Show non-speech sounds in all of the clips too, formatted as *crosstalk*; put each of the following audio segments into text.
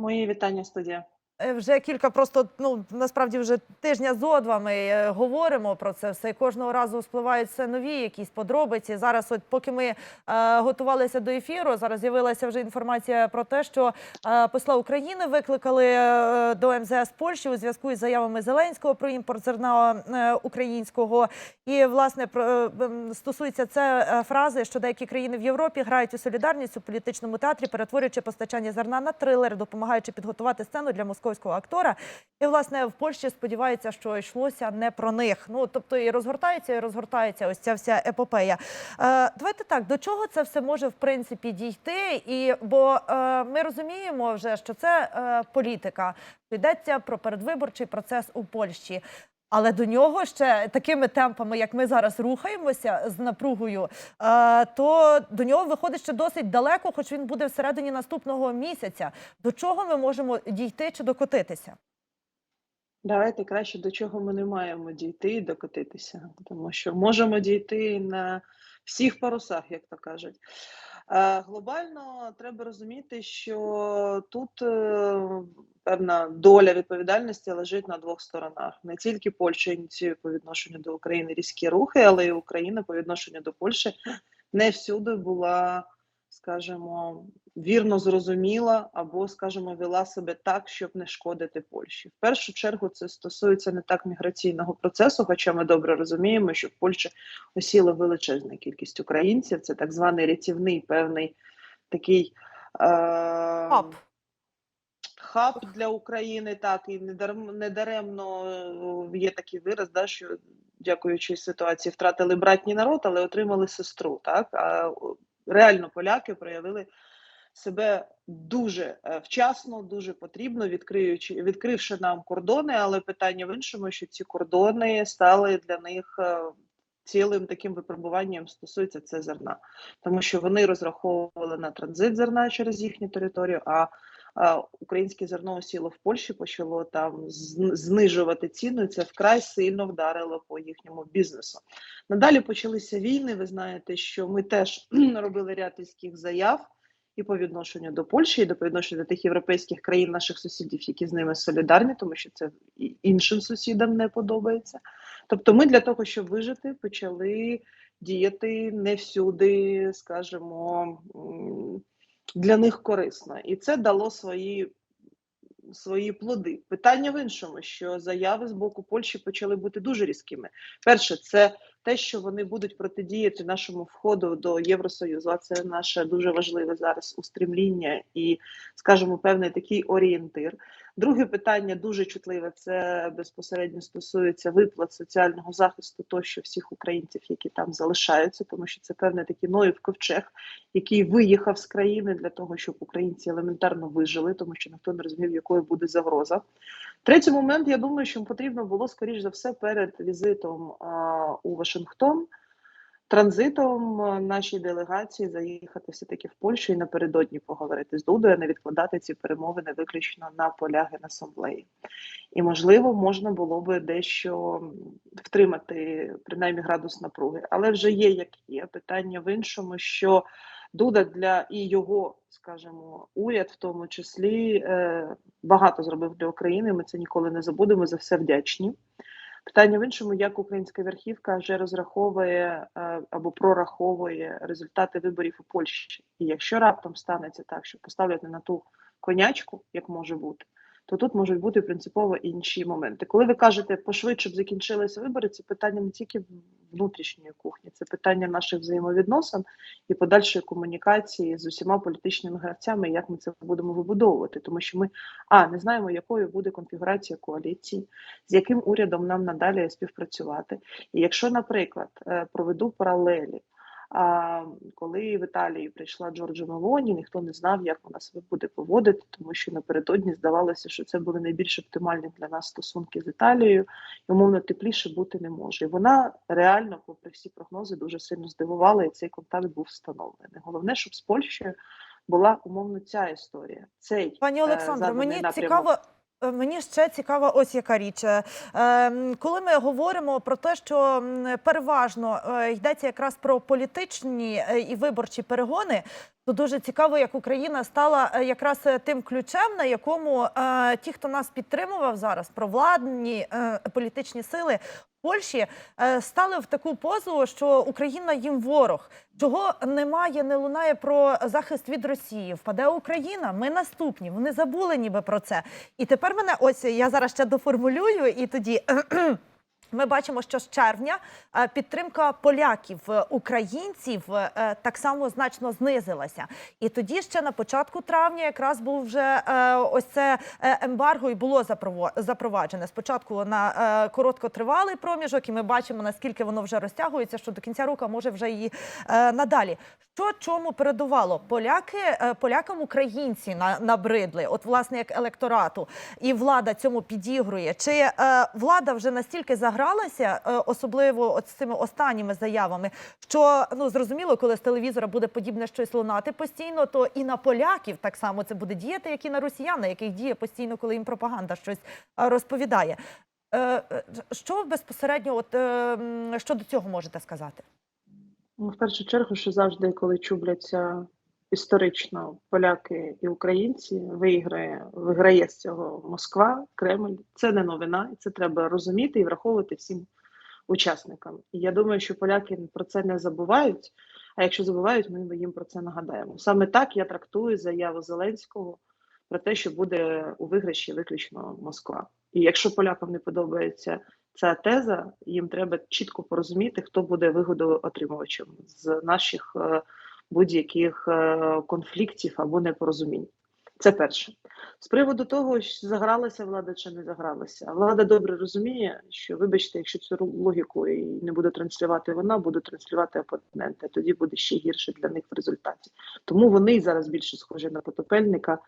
Мої вітання, студія. Е, Вже кілька просто ну насправді вже тижня зо два ми е, говоримо про це все. Кожного разу спливають все нові якісь подробиці. Зараз, от поки ми е, готувалися до ефіру, зараз з'явилася вже інформація про те, що е, посла України викликали е, до МЗС Польщі у зв'язку із заявами Зеленського про імпорт зерна е, українського. І власне про е, стосується це е, фрази, що деякі країни в Європі грають у солідарність у політичному театрі, перетворюючи постачання зерна на трилер, допомагаючи підготувати сцену для московського актора. І власне в Польщі сподіваються, що йшлося не про них. Ну тобто і розгортається, і розгортається ось ця вся епопея. Е, давайте так, до чого це все може в принципі дійти? І бо е, ми розуміємо вже, що це е, політика. Йдеться про передвиборчий процес у Польщі. Але до нього ще такими темпами, як ми зараз рухаємося з напругою, е, то до нього виходить ще досить далеко, хоч він буде всередині наступного місяця. До чого ми можемо дійти чи докотитися? Давайте краще до чого ми не маємо дійти і докотитися, тому що можемо дійти на всіх парусах, як то кажуть. Е, Глобально треба розуміти, що тут е, певна доля відповідальності лежить на двох сторонах. Не тільки Польща ініціює по відношенню до України різкі рухи, але й Україна по відношенню до Польщі не всюди була, скажімо, вірно зрозуміла або, скажімо, вела себе так, щоб не шкодити Польщі. В першу чергу це стосується не так міграційного процесу, хоча ми добре розуміємо, що в Польщі осіла величезна кількість українців. Це так званий рятівний певний такий. Е-. Хаб для України, так і недаремно е, є такий вираз, да, що дякуючи ситуації втратили братній народ, але отримали сестру. Так а реально поляки проявили себе дуже е, вчасно, дуже потрібно, відкриючи відкривши нам кордони. Але питання в іншому, що ці кордони стали для них. е, Цілим таким випробуванням стосується це зерна, тому що вони розраховували на транзит зерна через їхню територію. А а, українське зерно осіло в Польщі, почало там знижувати ціну. і Це вкрай сильно вдарило по їхньому бізнесу. Надалі почалися війни. Ви знаєте, що ми теж *clears throat* робили ряд різких заяв і по відношенню до Польщі, і до відношенню до тих європейських країн, наших сусідів, які з ними солідарні, тому що це іншим сусідам не подобається. Тобто, ми для того, щоб вижити, почали діяти не всюди, скажімо, для них корисно, і це дало свої. Свої плоди. Питання в іншому, що заяви з боку Польщі почали бути дуже різкими. Перше, це те, що вони будуть протидіяти нашому входу до Євросоюзу. А це наше дуже важливе зараз устрімління і, скажімо, певний такий орієнтир. Друге питання дуже чутливе. Це безпосередньо стосується виплат соціального захисту тощо всіх українців, які там залишаються, тому що це певний такий Ноїв ковчег, який виїхав з країни для того, щоб українці елементарно вижили, тому що ніхто не розумів, якою буде загроза. Третій момент, я думаю, що потрібно було скоріш за все перед візитом а, у Вашингтон. Транзитом а, нашій делегації заїхати все таки в Польщу і напередодні поговорити з Дудою, не відкладати ці перемовини виключно на поля генасамблеї. І можливо, можна було би дещо втримати принаймні градус напруги, але вже є як є. Питання в іншому, що Дуда для і його, скажімо, уряд, в тому числі, е, багато зробив для України. Ми це ніколи не забудемо. За все вдячні. Питання в іншому, як українська верхівка вже розраховує е, або прораховує результати виборів у Польщі. І якщо раптом станеться так, що поставлять на ту конячку, як може бути, то тут можуть бути принципово інші моменти. Коли ви кажете пошвидше б закінчилися вибори, це питання не тільки внутрішньої кухні, це питання наших взаємовідносин і подальшої комунікації з усіма політичними гравцями, як ми це будемо вибудовувати, тому що ми а не знаємо, якою буде конфігурація коаліції, з яким урядом нам надалі співпрацювати. І якщо, наприклад, е, проведу паралелі. А коли в Італії прийшла Джорджа Мелоні, ніхто не знав, як вона себе буде поводити, тому що напередодні здавалося, що це були найбільш оптимальні для нас стосунки з Італією, і умовно тепліше бути не може. І вона реально, попри всі прогнози, дуже сильно здивувала, і цей контакт був встановлений. Головне, щоб з Польщею була умовно ця історія. Цей Пані е, Олександро, мені напрямок. цікаво. Е, Мені ще цікава ось яка річ. Е, Коли ми говоримо про те, що переважно е, йдеться якраз про політичні і виборчі перегони, То дуже цікаво, як Україна стала якраз тим ключем, на якому ті, хто нас підтримував зараз, провладні політичні сили Польщі, е, стали в таку позу, що Україна їм ворог. Чого немає, не лунає про захист від Росії. Впаде Україна. Ми наступні. Вони забули ніби про це. І тепер мене ось я зараз ще доформулюю, і тоді. Ми бачимо, що з червня е, підтримка поляків, е, українців е, так само значно знизилася. І тоді ще на початку травня якраз був вже ось це ембарго і було запроваджене. Спочатку на короткотривалий проміжок, і ми бачимо наскільки воно вже розтягується, що до кінця року може вже і надалі. Що чому передувало? Поляки полякам українці на, набридли, от власне як електорату, і влада цьому підігрує. Чи влада вже настільки загралася, е, особливо от з цими останніми заявами, що ну зрозуміло, коли з телевізора буде подібне щось лунати постійно, то і на поляків так само це буде діяти, як і на росіян, на яких діє постійно, коли їм пропаганда щось е, розповідає. Е, Що безпосередньо, от щодо цього можете сказати? Ну, в першу чергу, що завжди, коли чубляться історично поляки і українці, виграє, виграє з цього Москва, Кремль. Це не новина, і це треба розуміти і враховувати всім учасникам. І я думаю, що поляки про це не забувають. А якщо забувають, ми їм про це нагадаємо. Саме так я трактую заяву Зеленського про те, що буде у виграші виключно Москва. І якщо полякам не подобається ця теза, їм треба чітко порозуміти, хто буде вигодоотримувачем з наших е, будь-яких е, конфліктів або непорозумінь. Це перше. З приводу того, що загралася влада чи не загралася. Влада добре розуміє, що, вибачте, якщо цю логіку не буде транслювати вона, буде транслювати опоненти. Тоді буде ще гірше для них в результаті. Тому вони зараз більше схожі на потопельника,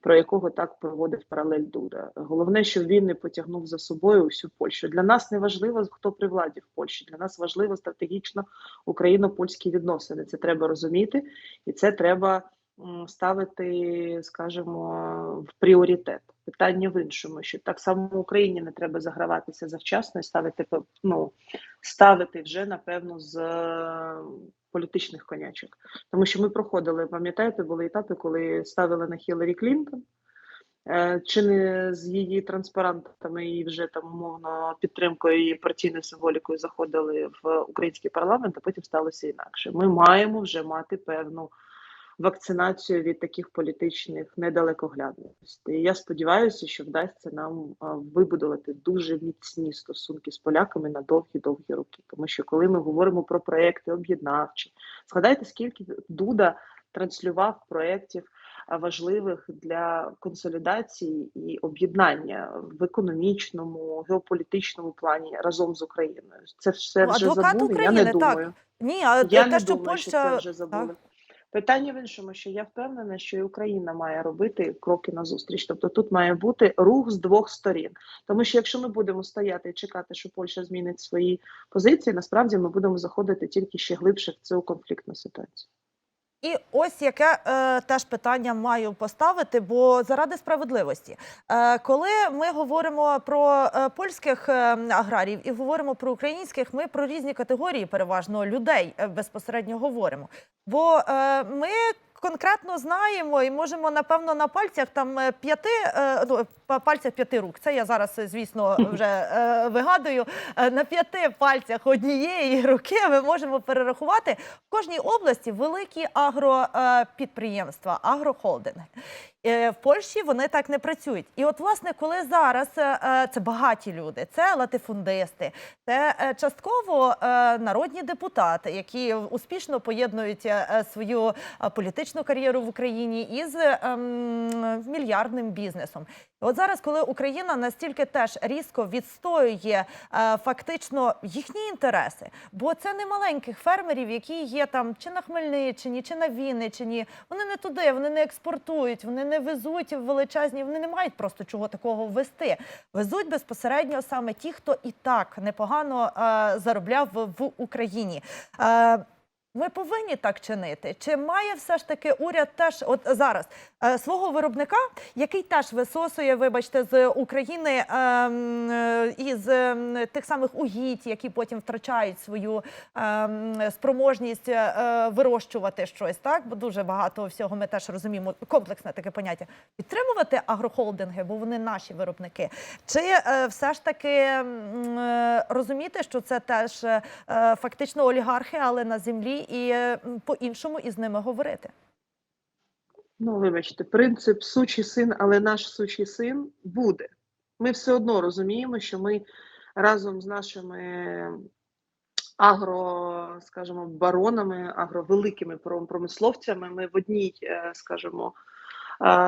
про якого так проводив паралель Дуда. Головне, щоб він не потягнув за собою всю Польщу. Для нас не важливо, хто при владі в Польщі. Для нас важливо стратегічно україно-польські відносини. Це треба розуміти, і це треба ставити, скажімо, в пріоритет. Питання в іншому, що так само Україні не треба заграватися завчасно і ставити ну, ставити вже напевно з е, політичних конячок. Тому що ми проходили, пам'ятаєте, були етапи, коли ставили на Хіларі Клінтон. е, Чи не з її транспарантами і вже там умовно підтримкою і партійною символікою заходили в український парламент, а потім сталося інакше. Ми маємо вже мати певну вакцинацію від таких політичних недалекоглядностей. Я сподіваюся, що вдасться нам вибудувати дуже міцні стосунки з поляками на довгі-довгі роки. Тому що коли ми говоримо про проекти об'єднавчі, згадайте, скільки Дуда транслював проєктів важливих для консолідації і об'єднання в економічному, геополітичному плані разом з Україною. Це все Ну, вже адвокат забули. України, я не так. Ні, а Я те, не що думаю, що це вже забули. так. Питання в іншому, що я впевнена, що і Україна має робити кроки назустріч. Тобто тут має бути рух з двох сторін. Тому що якщо ми будемо стояти і чекати, що Польща змінить свої позиції, насправді ми будемо заходити тільки ще глибше в цю конфліктну ситуацію. І ось яке е, теж питання маю поставити, бо заради справедливості, е, коли ми говоримо про е, польських е, аграрів і говоримо про українських, ми про різні категорії, переважно людей е, безпосередньо говоримо. Бо е, ми конкретно знаємо і можемо напевно на пальцях там е, п'яти е, ну, пальцях п'яти рук. Це я зараз, е, звісно, вже вигадую. На п'яти пальцях однієї руки ми можемо перерахувати в кожній області великі агропідприємства, агрохолдинги. Е, В Польщі вони так не працюють. І от, власне, коли зараз е, е, це багаті люди, це латифундисти, це частково народні депутати, які успішно поєднують свою політичну кар'єру в Україні із ем, мільярдним бізнесом. От зараз, коли Україна настільки теж різко відстоює е, фактично їхні інтереси, бо це не маленьких фермерів, які є там чи на Хмельниччині, чи на Вінниччині. Вони не туди, вони не експортують, вони не везуть величезні, вони не мають просто чого такого ввести. Везуть безпосередньо саме ті, хто і так непогано е, заробляв в, в Україні. Е, Ми повинні так чинити. Чи має все ж таки уряд теж от зараз е, свого виробника, який теж висосує, вибачте, з України ем, е, із ем, тих самих угідь, які потім втрачають свою ем, спроможність е, вирощувати щось, так бо дуже багато всього ми теж розуміємо. Комплексне таке поняття підтримувати агрохолдинги, бо вони наші виробники. Чи все ж таки розуміти, що це теж фактично олігархи, але на землі, і е, по-іншому із ними говорити? Ну, вибачте, принцип сучий син, але наш сучий син буде. Ми все одно розуміємо, що ми разом з нашими агро, скажімо, баронами, агровеликими пром- промисловцями, ми в одній, е, скажімо,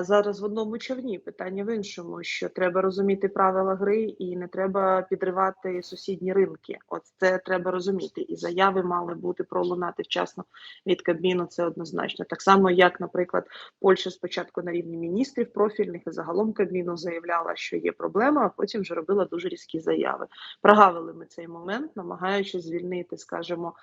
зараз в одному човні. Питання в іншому, що треба розуміти правила гри і не треба підривати сусідні ринки. От це треба розуміти. І заяви мали бути пролунати вчасно від Кабміну, це однозначно. Так само, як, наприклад, Польща спочатку на рівні міністрів профільних і загалом Кабміну заявляла, що є проблема, а потім вже робила дуже різкі заяви. Прогавили ми цей момент, намагаючись звільнити, скажімо,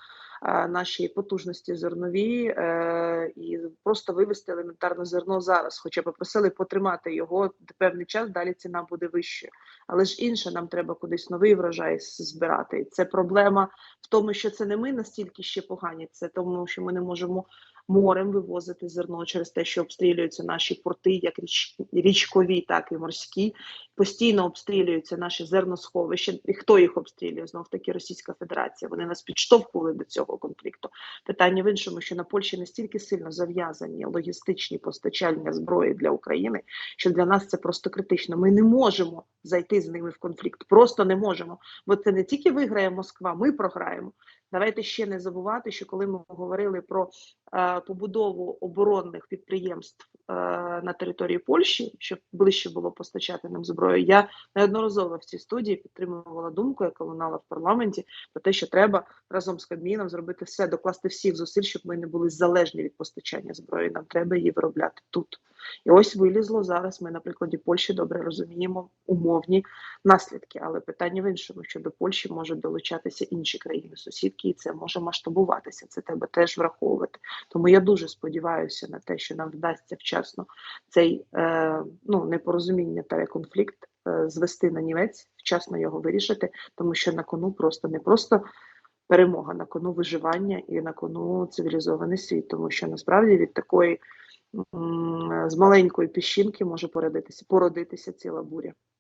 наші потужності зернові е, і просто вивести елементарно зерно зараз. Хоча попросили потримати його певний час, далі ціна буде вище, Але ж інше нам треба кудись новий врожай збирати. Це проблема в тому, що це не ми настільки ще погані, це тому, що ми не можемо морем вивозити зерно через те, що обстрілюються наші порти, як річ, річкові, так і морські. Постійно обстрілюються наші зерносховища. І хто їх обстрілює? Знов таки Російська Федерація. Вони нас підштовхували до цього конфлікту. Питання в іншому, що на Польщі настільки сильно зав'язані логістичні постачання зброї для України, що для нас це просто критично. Ми не можемо зайти з ними в конфлікт. Просто не можемо. Бо це не тільки виграє Москва, ми програємо. Давайте ще не забувати, що коли ми говорили про побудову оборонних підприємств е, на території Польщі, щоб ближче було постачати нам зброю, я неодноразово в цій студії підтримувала думку, яка лунала в парламенті, про те, що треба разом з Кабміном зробити все, докласти всіх зусиль, щоб ми не були залежні від постачання зброї. Нам треба її виробляти тут. І ось вилізло зараз. Ми на прикладі Польщі добре розуміємо умовні наслідки. Але питання в іншому, що до Польщі можуть долучатися інші країни-сусідки, і це може масштабуватися. Це треба теж враховувати. Тому я дуже сподіваюся на те, що нам вдасться вчасно цей е, ну непорозуміння та конфлікт е, звести на нівець, вчасно його вирішити, тому що на кону просто не просто. Перемога на кону виживання і на кону цивілізований світ, тому що насправді від такої з маленької піщинки може породитися породитися ціла буря.